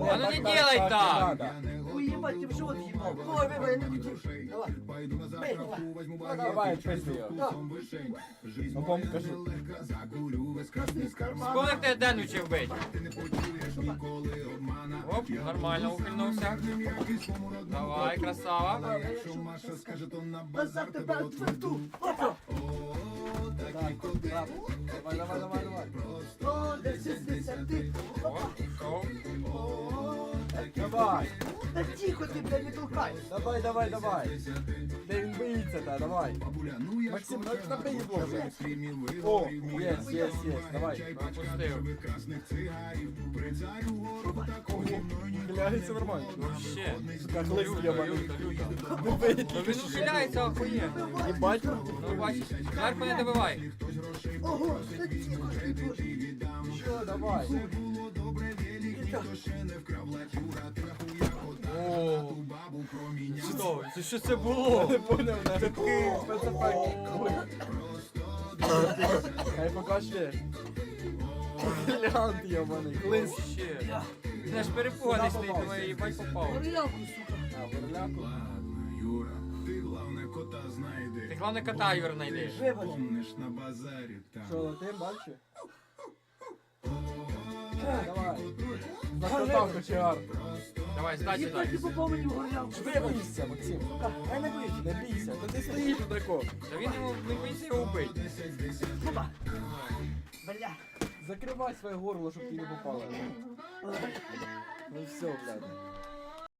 А ну не делай так! Уебать, ты в живот ебал. Ой, бей, бей, не крути. Давай. Бей, давай. Ну, Давай, пизди його. Да. Ну, кому кажи. Красный карман. Скоро тебе Ден учив бить. Оп, нормально ухильнувся. Давай, красава. Назад тебе отведу. Опа. Давай, давай, давай, давай. О, де шестидесяти. Давай, Та тихо ти, блядь, не толкай. давай, давай, давай. Де він боїться, давай. Максим, ну єс, єс, єс, давай. Це нормально. Вообще. Хлист Люто, єбаний. бий, Ну він ухиляється охуєнно. Єбать. Ну бачиш, зверху не добивай. Ого, ж ти. Що, давай. О, що? Це що це було? Не поняв, не. Такий спецефект. Хай покаже. Глянт, єбаний, хлист. Вообще. Ти ж перепуганий стоїть, думаю, їбать попав. Горілку, сука. А, горляку. Юра, ти головне кота знайди. Ти головне кота Юр знайдеш. Вибач. Помниш на базарі там. Що, летим дальше? Давай. Закатав кочегар. Давай, здачі Єбать, ти дай. попав мені в горілку. Ти боїшся, Максим? Я не боюсь. Не бійся, то ти стоїш отако. Та він йому не боїться його вбити. Бля. Закривай своє горло, щоб ти не попало. Ну все, блядь.